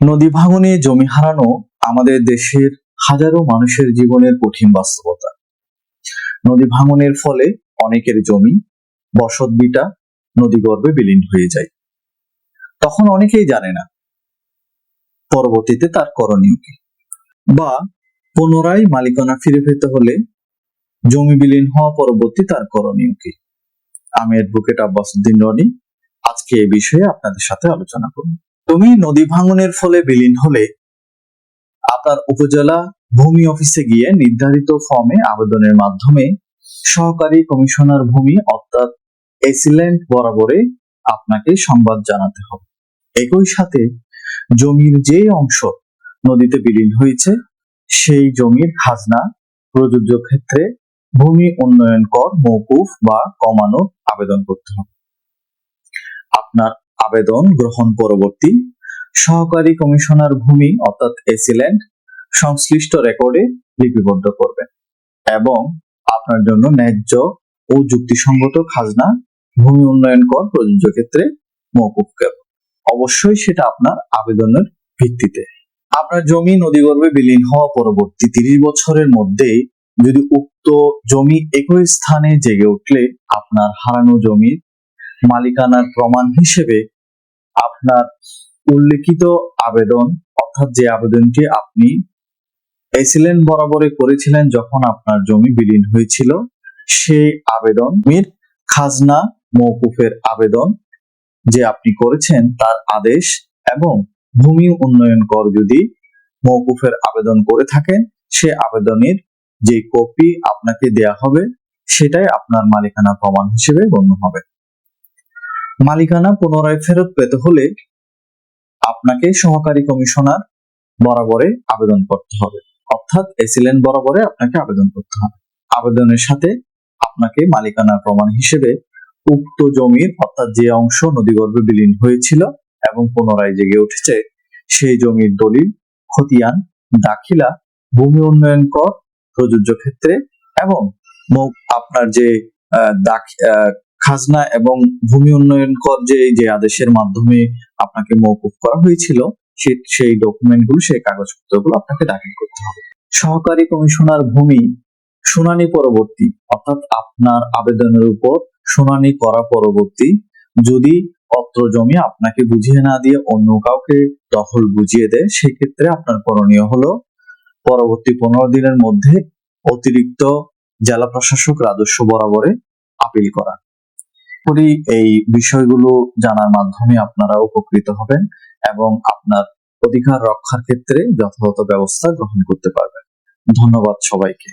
নদী ভাঙনে জমি হারানো আমাদের দেশের হাজারো মানুষের জীবনের কঠিন বাস্তবতা। নদী ভাঙনের ফলে অনেকের জমি বসত বিটা নদীগর্ভে বিলীন হয়ে যায়। তখন অনেকেই জানে না, পরবর্তীতে তার করণীয় কি? বা পুনরায় মালিকানা ফিরে পেতে হলে জমি বিলীন হওয়া পরবর্তী তার করণীয় কি? আমি অ্যাডভোকেট আব্বাসুদ্দিন রনি। আজকে এ বিষয়ে আপনাদের সাথে আলোচনা করব। জমি নদী ভাঙনের ফলে বিলীন হলে আপনার উপজেলা ভূমি অফিসে গিয়ে নির্ধারিত ফর্মে আবেদনের মাধ্যমে সহকারী কমিশনার ভূমি অর্থাৎ এসিল্যান্ড বরাবরে আপনাকে সংবাদ জানাতে হবে। একই সাথে জমির যে অংশ নদীতে বিলীন হয়েছে, সেই জমির খাজনা প্রযোজ্য ক্ষেত্রে ভূমি উন্নয়ন কর মৌকুফ বা কমানোর আবেদন করতে হবে। আপনার আবেদন গ্রহণ পরবর্তী সহকারী কমিশনার ভূমি, অর্থাৎ এসিল্যান্ড, সংশ্লিষ্ট রেকর্ডে লিপিবদ্ধ করবেন এবং আপনার জন্য ন্যায্য ও যুক্তিসঙ্গত খাজনা ভূমি উন্নয়ন কর প্রযোজ্য ক্ষেত্রে মৌকুফ করবে অবশ্যই সেটা আপনার আবেদনের ভিত্তিতে। আপনার জমি নদীগর্ভে বিলীন হওয়া পরবর্তী তিরিশ বছরের মধ্যে যদি উক্ত জমি একই স্থানে জেগে উঠলে আপনার হারানো জমির মালিকানার প্রমাণ হিসেবে আপনার উল্লেখিত আবেদন, অর্থাৎ যে আবেদনটি আপনি এসিলেন বরাবরে করেছিলেন যখন আপনার জমি বিলীন হয়েছিল, সেই আবেদন মির খাজনা মৌকুফের আবেদন যে আপনি করেছেন তার আদেশ এবং ভূমি উন্নয়ন কর যদি মৌকুফের আবেদন করে থাকেন, সে আবেদনের যে কপি আপনাকে দেয়া হবে, সেটাই আপনার মালিকানা প্রমাণ হিসেবে গণ্য হবে। মালিকানা পুনরায় ফেরত পেতে হলে আপনাকে সহকারী কমিশনার বরাবরে আবেদন করতে হবে। অর্থাৎ এসিলেন বরাবরে আপনাকে আবেদন করতে হবে। আবেদনের সাথে আপনাকে মালিকানার প্রমাণ হিসেবে উক্ত জমির, অর্থাৎ যে অংশ নদীগর্ভে বিলীন হয়েছিল এবং পুনরায় জেগে উঠেছে, সেই জমির দলিল, খতিয়ান, দাখিলা, ভূমি উন্নয়ন কর, প্রযোজ্য ক্ষেত্রে এবং আপনার যে খাজনা এবং ভূমি উন্নয়ন কর যে যে আদেশের মাধ্যমে আপনাকে মৌকুফ করা হয়েছিল, সে, সেই ডকুমেন্টগুলো সেই কাগজপত্রগুলো আপনাকে দাখিল করতে হবে। সহকারী কমিশনার ভূমি, শুনানি পরবর্তী, অর্থাৎ আপনার আবেদনের উপর শুনানি করা পরবর্তী, যদি অত্র জমি আপনাকে বুঝিয়ে না দিয়ে অন্য কাউকে দখল বুঝিয়ে দেয়, সেক্ষেত্রে আপনার করণীয় হলো পরবর্তী পনেরো দিনের মধ্যে অতিরিক্ত জেলা প্রশাসক রাজস্ব বরাবরে আপিল করা। করি এই বিষয়গুলো জানার মাধ্যমে আপনারা উপকৃত হবেন এবং আপনার অধিকার রক্ষার ক্ষেত্রে যথাযথ ব্যবস্থা গ্রহণ করতে পারবেন। ধন্যবাদ সবাইকে।